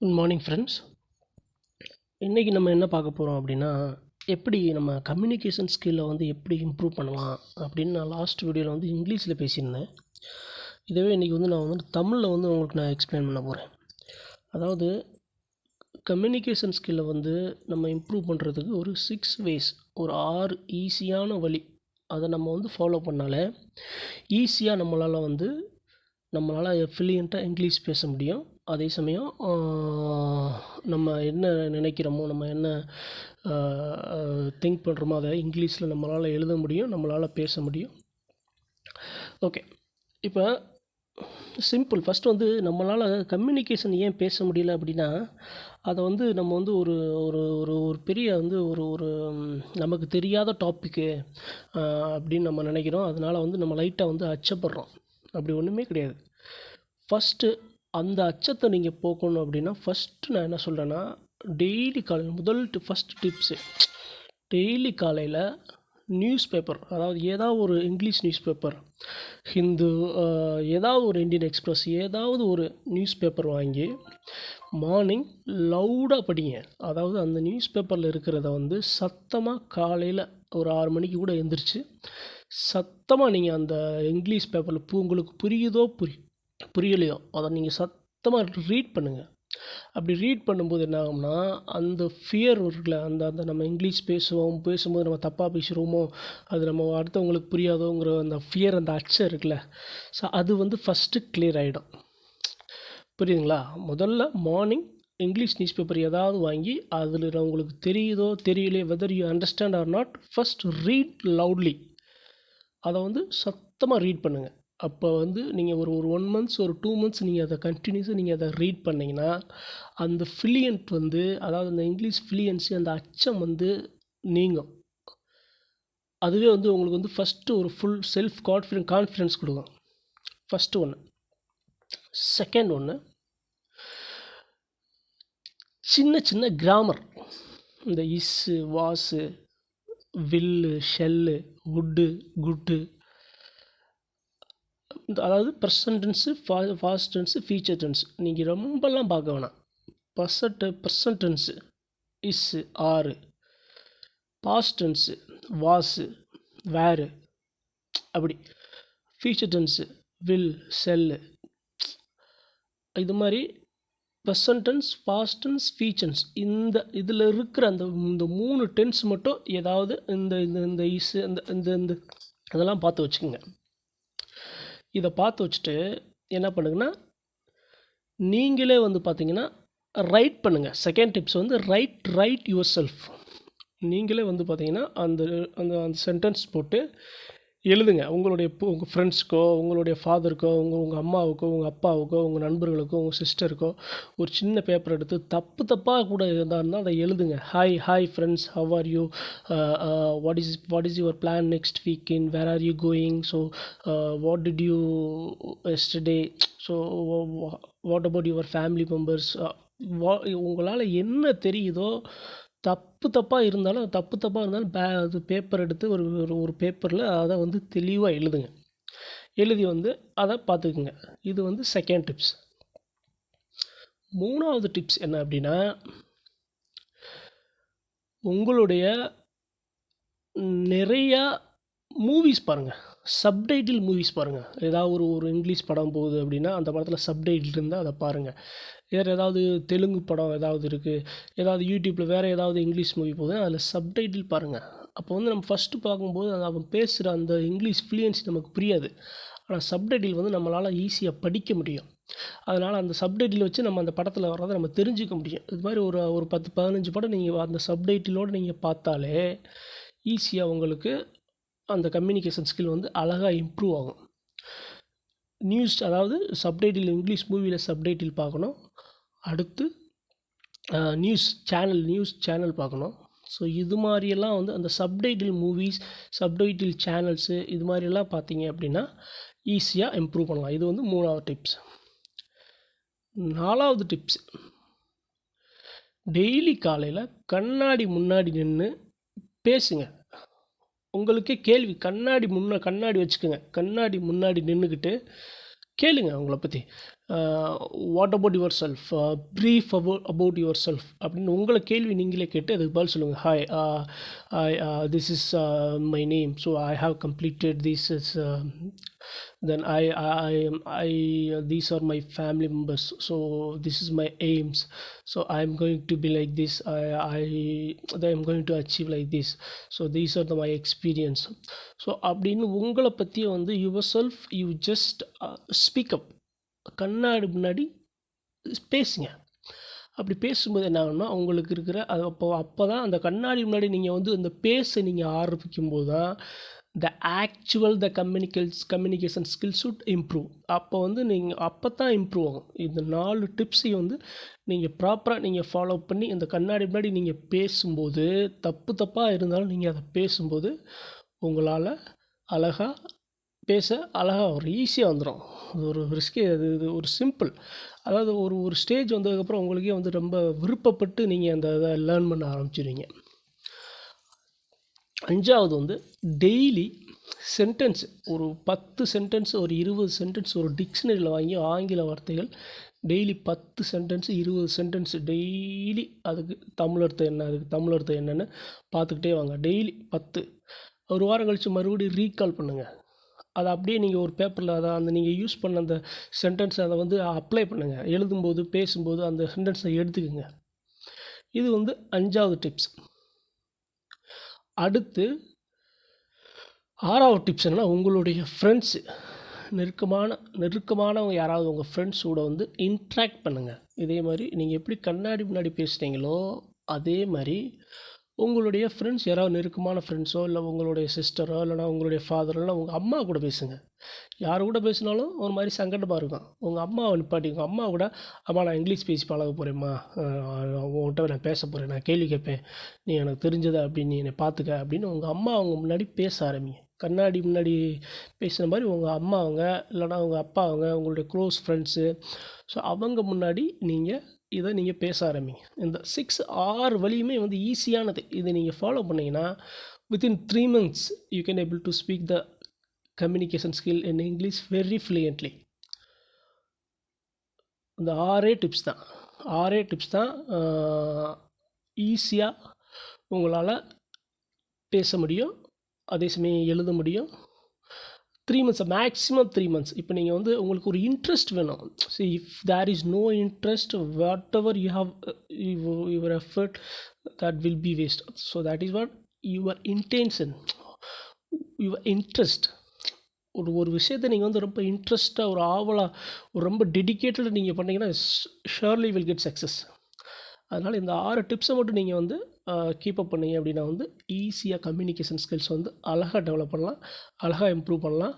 Good morning friends இன்றைக்கி நம்ம என்ன பார்க்க போகிறோம் அப்படின்னா எப்படி நம்ம கம்யூனிகேஷன் ஸ்கில்லை வந்து எப்படி இம்ப்ரூவ் பண்ணலாம் அப்படின்னு நான் லாஸ்ட் வீடியோவில் வந்து இங்கிலீஷில் பேசியிருந்தேன். இதுவே இன்றைக்கி வந்து நான் வந்து தமிழில் வந்து உங்களுக்கு நான் எக்ஸ்பிளைன் பண்ண போகிறேன் அதாவது கம்யூனிகேஷன் ஸ்கில்லை வந்து நம்ம இம்ப்ரூவ் பண்ணுறதுக்கு ஒரு சிக்ஸ் வேஸ் ஒரு ஆறு ஈஸியான வழி. அதை நம்ம வந்து ஃபாலோ பண்ணாலே ஈஸியாக நம்மளால் வந்து நம்மளால் ஃப்ளூயண்ட்டாக இங்கிலீஷ் பேச முடியும். அதே சமயம் நம்ம என்ன நினைக்கிறோமோ நம்ம என்ன திங்க் பண்ணுறோமோ அதை இங்கிலீஷில் நம்மளால் எழுத முடியும் நம்மளால் பேச முடியும். ஓகே இப்போ சிம்பிள் ஃபஸ்ட்டு வந்து நம்மளால் கம்யூனிகேஷன் ஏன் பேச முடியல அப்படின்னா அதை வந்து நம்ம வந்து ஒரு ஒரு ஒரு ஒரு பெரிய வந்து ஒரு ஒரு நமக்கு தெரியாத டாப்பிக்கு அப்படின்னு நம்ம நினைக்கிறோம். அதனால் வந்து நம்ம லைட்டாக வந்து அச்சப்படுறோம். அப்படி ஒன்றுமே கிடையாது. ஃபஸ்ட்டு அந்த அச்சத்தை நீங்கள் போக்கணும் அப்படின்னா ஃபஸ்ட்டு நான் என்ன சொல்கிறேன்னா டெய்லி காலையில் முதல் டி ஃபஸ்ட் டிப்ஸு டெய்லி காலையில் நியூஸ் பேப்பர் அதாவது ஏதாவது ஒரு இங்கிலீஷ் நியூஸ் பேப்பர் ஹிந்து ஏதாவது ஒரு இந்தியன் எக்ஸ்பிரஸ் ஏதாவது ஒரு நியூஸ் பேப்பர் வாங்கி மார்னிங் லவுடாக படிங்க. அதாவது அந்த நியூஸ் பேப்பரில் இருக்கிறத வந்து சத்தமாக காலையில் ஒரு ஆறு மணிக்கு கூட எழுந்திரிச்சு சத்தமாக நீங்கள் அந்த இங்கிலீஷ் பேப்பரில் உங்களுக்கு புரியுதோ புரியும் புரியலையோ அதை நீங்கள் சத்தமாக ரீட் பண்ணுங்கள் அப்படி ரீட் பண்ணும்போது என்ன ஆகும்னா அந்த ஃபியர் இருக்குல்ல அந்த அந்த நம்ம இங்கிலீஷ் பேசுவோம் பேசும்போது நம்ம தப்பாக பேசுகிறோமோ அது நம்ம அடுத்தவங்களுக்கு புரியாதோங்கிற அந்த ஃபியர் அந்த அச்சம் இருக்குல்ல ஸோ அது வந்து ஃபஸ்ட்டு கிளியர் ஆகிடும் புரியுதுங்களா? முதல்ல மார்னிங் இங்கிலீஷ் நியூஸ் பேப்பர் ஏதாவது வாங்கி அதில் உங்களுக்கு தெரியுதோ தெரியலையோ whether you understand or not first read loudly அதை வந்து சத்தமாக ரீட் பண்ணுங்கள் அப்போ வந்து நீங்கள் ஒரு ஒரு ஒன் மந்த்ஸ் ஒரு டூ மந்த்ஸ் நீங்கள் அதை கண்டினியூஸாக நீங்கள் அதை ரீட் பண்ணிங்கன்னா அந்த ஃபிலியன்ட் வந்து அதாவது அந்த இங்கிலீஷ் ஃபிலியன்ஸு அந்த அச்சம் வந்து நீங்கும். அதுவே வந்து உங்களுக்கு வந்து ஃபஸ்ட்டு ஒரு ஃபுல் செல்ஃப் கான்ஃபிடென்ட் கான்ஃபிடென்ஸ் கொடுக்கும். ஃபஸ்ட்டு ஒன்று செகண்ட் ஒன்று சின்ன சின்ன கிராமர் இந்த is was will shall would could அதாவது ப்ரெசன்ட் டென்ஸு ஃபா ஃபாஸ்ட் டென்ஸு ஃபியூச்சர் டென்ஸ் நீங்கள் ரொம்பலாம் பார்க்க வேணாம். Present present tense is are past tense was were அப்படி. ஃபியூச்சர் டென்ஸு வில் செல்லு இது மாதிரி present tense past tense features இந்த இதில் இருக்கிற அந்த இந்த மூணு டென்ஸ் மட்டும் ஏதாவது இந்த இந்த இந்த இஸ்ஸு இந்த இந்த இந்த அதெல்லாம் பார்த்து வச்சுக்கோங்க. இதை பார்த்து வச்சுட்டு என்ன பண்ணுங்கன்னா நீங்களே வந்து பார்த்தீங்கன்னா ரைட் பண்ணுங்கள் செகண்ட் டிப்ஸ் வந்து ரைட் ரைட் யுவர் செல்ஃப் நீங்களே வந்து பார்த்தீங்கன்னா அந்த அந்த அந்த சென்டென்ஸ் போட்டு எழுதுங்க. உங்களுடைய உங்கள் ஃப்ரெண்ட்ஸ்க்கோ உங்களுடைய ஃபாதருக்கோ உங்கள் உங்கள் அம்மாவுக்கோ உங்கள் அப்பாவுக்கோ உங்கள் நண்பர்களுக்கோ உங்கள் சிஸ்டருக்கோ ஒரு சின்ன பேப்பர் எடுத்து தப்பு தப்பாக கூட இருந்தால் இருந்தால் அதை எழுதுங்க. Hi hi friends how are you what is what is your plan next week in where are you going so what did you yesterday so what about your family members வா உங்களால் என்ன தெரியுதோ தப்பு தப்பாக இருந்தாலும் தப்பு தப்பாக இருந்தாலும் பே அது பேப்பர் எடுத்து ஒரு ஒரு ஒரு பேப்பரில் அதை வந்து தெளிவாக எழுதுங்க. எழுதி வந்து அதை பார்த்துக்குங்க இது வந்து செகண்ட் டிப்ஸ் மூணாவது டிப்ஸ் என்ன அப்படின்னா உங்களுடைய நிறையா மூவிஸ் பாருங்கள் சப்டைட்டில் மூவிஸ் பாருங்கள் ஏதாவது ஒரு ஒரு இங்கிலீஷ் படம் போகுது அப்படின்னா அந்த படத்தில் சப்டைட்டில் இருந்தால் அதை பாருங்கள் வேறு ஏதாவது தெலுங்கு படம் ஏதாவது இருக்குது ஏதாவது யூடியூப்பில் வேறு ஏதாவது இங்கிலீஷ் மூவி போகுது அதில் சப்டைட்டில் பாருங்கள் அப்போ வந்து நம்ம ஃபஸ்ட்டு பார்க்கும்போது அது அவன் பேசுகிற அந்த இங்கிலீஷ் ஃப்ளூயன்சி நமக்கு புரியாது. ஆனால் சப்டைட்டில் வந்து நம்மளால் ஈஸியாக படிக்க முடியும். அதனால் அந்த சப்டைட்டில் வச்சு நம்ம அந்த படத்தில் வர்றதை நம்ம தெரிஞ்சுக்க முடியும். இது மாதிரி ஒரு ஒரு பத்து பதினஞ்சு படம் நீங்கள் அந்த சப்டைட்டிலோடு நீங்கள் பார்த்தாலே ஈஸியாக உங்களுக்கு அந்த கம்யூனிகேஷன் ஸ்கில் வந்து அழகாக இம்ப்ரூவ் ஆகும். நியூஸ் அதாவது சப்டைட்டில் இங்கிலீஷ் மூவியில் சப்டைட்டில் பார்க்கணும். அடுத்து நியூஸ் சேனல் நியூஸ் சேனல் பார்க்கணும். ஸோ இது மாதிரியெல்லாம் வந்து அந்த சப்டைட்டில் மூவிஸ் சப்டைட்டில் சேனல்ஸு இது மாதிரியெல்லாம் பார்த்தீங்க அப்படின்னா ஈஸியாக இம்ப்ரூவ் பண்ணலாம். இது வந்து மூணாவது டிப்ஸ் நாலாவது டிப்ஸ் டெய்லி காலையில் கண்ணாடி முன்னாடி நின்று பேசுங்க. உங்களுக்கே கேள்வி. கண்ணாடி முன்ன கண்ணாடி வச்சுக்கோங்க. கண்ணாடி முன்னாடி நின்றுக்கிட்டு கேளுங்க அவங்கள பற்றி what about yourself brief about about yourself அப்படின்னு உங்களை கேள்வி நீங்களே கேட்டு அதுக்கு பதில் சொல்லுங்கள் hi I this is my name so I have completed this is then I I I, are my family members so this is my aims so I am going to be like this I I am going to achieve like this so these are the my experience so அப்படின்னு உங்களை பற்றியே வந்து yourself you just speak up கண்ணாடி முன்னாடி பேசுங்க. அப்படி பேசும்போது என்ன ஆகும்னா உங்களுக்கு இருக்கிற அது அப்போ அப்போ தான் அந்த கண்ணாடி முன்னாடி நீங்கள் வந்து அந்த பேச நீங்கள் ஆரம்பிக்கும் போது தான் the actual the communicate communication skills should improve அப்போ வந்து நீங்கள் அப்போ தான் இம்ப்ரூவ் ஆகும். இந்த நாலு டிப்ஸையும் வந்து நீங்கள் ப்ராப்பராக நீங்கள் ஃபாலோ பண்ணி இந்த கண்ணாடி முன்னாடி நீங்கள் பேசும்போது தப்பு தப்பாக இருந்தாலும் நீங்கள் அதை பேசும்போது உங்களால் அழகாக பேச அழகாக ஒரு ஈஸியாக வந்துடும் அது ஒரு ரிஸ்கே அது இது ஒரு சிம்பிள் அதாவது ஒரு ஒரு ஸ்டேஜ் வந்ததுக்கப்புறம் உங்களுக்கே வந்து ரொம்ப விருப்பப்பட்டு நீங்கள் அந்த இதை லேர்ன் பண்ண ஆரம்பிச்சிடுவீங்க அஞ்சாவது வந்து டெய்லி சென்டென்ஸ் ஒரு பத்து சென்டென்ஸ் ஒரு இருபது சென்டென்ஸ் ஒரு டிக்ஷனரியில் வாங்கி ஆங்கில வார்த்தைகள் டெய்லி பத்து சென்டென்ஸ் இருபது சென்டென்ஸ் டெய்லி அதுக்கு தமிழர்த்த என்ன அதுக்கு தமிழர்த்த என்னென்னு பார்த்துக்கிட்டே வாங்க. டெய்லி பத்து. ஒரு வாரம் கழித்து மறுபடியும் ரீகால் பண்ணுங்கள் அதை அப்படியே நீங்கள் ஒரு பேப்பரில் அதை அந்த நீங்கள் யூஸ் பண்ண அந்த சென்டென்ஸை அதை வந்து அப்ளை பண்ணுங்கள் எழுதும்போது பேசும்போது அந்த சென்டென்ஸை எடுத்துக்கோங்க. இது வந்து அஞ்சாவது டிப்ஸ் அடுத்து ஆறாவது டிப்ஸ் என்னன்னா உங்களுடைய ஃப்ரெண்ட்ஸு நெருக்கமான நெருக்கமானவங்க யாராவது உங்கள் ஃப்ரெண்ட்ஸோட வந்து இன்ட்ராக்ட் பண்ணுங்கள் இதே மாதிரி நீங்கள் எப்படி கண்ணாடி முன்னாடி பேசுகிறீங்களோ அதே மாதிரி உங்களுடைய ஃப்ரெண்ட்ஸ் யாராவது நெருக்கமான ஃப்ரெண்ட்ஸோ இல்லை உங்களுடைய சிஸ்டரோ இல்லைனா உங்களுடைய ஃபாதரோ இல்லை உங்கள் அம்மா கூட பேசுங்க. யார் கூட பேசினாலும் ஒரு மாதிரி சங்கடமாக இருக்கும். உங்கள் அம்மாவை நிப்பாட்டி உங்கள் அம்மா கூட அம்மா நான் இங்கிலீஷ் பேசி பழக போகிறேம்மா உங்கள்கிட்ட நான் பேச போகிறேன் நான் கேள்வி கேட்பேன். நீ எனக்கு தெரிஞ்சதை அப்படின்னு நீ என்னை பார்த்துக்க அப்படின்னு உங்கள் அம்மா அவங்க முன்னாடி பேச ஆரம்பிங்க. கண்ணாடி முன்னாடி பேசுகிற மாதிரி உங்கள் அம்மா அவங்க இல்லைனா உங்கள் அப்பா அவங்க உங்களுடைய க்ளோஸ் ஃப்ரெண்ட்ஸு ஸோ அவங்க முன்னாடி நீங்கள் இதை நீங்கள் பேச ஆரம்பிங்க. இந்த சிக்ஸ் ஆறு வழியுமே வந்து ஈஸியானது இதை நீங்கள் ஃபாலோ பண்ணிங்கன்னா within three months you can able to speak the communication skill in English very fluently இந்த ஆறே டிப்ஸ் தான். ஆறே டிப்ஸ் தான் ஈஸியாக உங்களால் பேச முடியும் அதே சமயம் எழுத முடியும் three months maximum three months இப்போ நீங்கள் வந்து உங்களுக்கு ஒரு இன்ட்ரெஸ்ட் வேணும். See if there is no interest whatever you have your effort that will be waste so that is what your intention your interest ஒரு ஒரு விஷயத்தை நீங்கள் வந்து ரொம்ப இன்ட்ரெஸ்ட்டாக ஒரு ஆவலாக ஒரு ரொம்ப டெடிக்கேட்டடாக நீங்கள் பண்ணிங்கன்னா ஷுர்லி வில் கெட் சக்ஸஸ் அதனால் இந்த ஆறு டிப்ஸை மட்டும் நீங்கள் வந்து கீப் அப் பண்ணீங்க அப்படின்னா வந்து ஈஸியாக கம்யூனிகேஷன் ஸ்கில்ஸ் வந்து அழகாக டெவலப் பண்ணலாம் அழகாக இம்ப்ரூவ் பண்ணலாம்.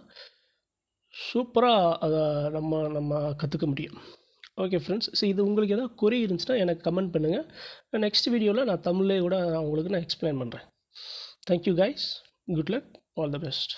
சூப்பராக அதை நம்ம நம்ம கற்றுக்க முடியும். ஓகே ஃப்ரெண்ட்ஸ் ஸோ இது உங்களுக்கு எதாவது குறை இருந்துச்சுன்னா எனக்கு கமெண்ட் பண்ணுங்கள் நெக்ஸ்ட் வீடியோவில் நான் தமிழ்லேயே கூட நான் உங்களுக்கு நான் எக்ஸ்பிளைன் பண்ணுறேன் thank you guys good luck all the best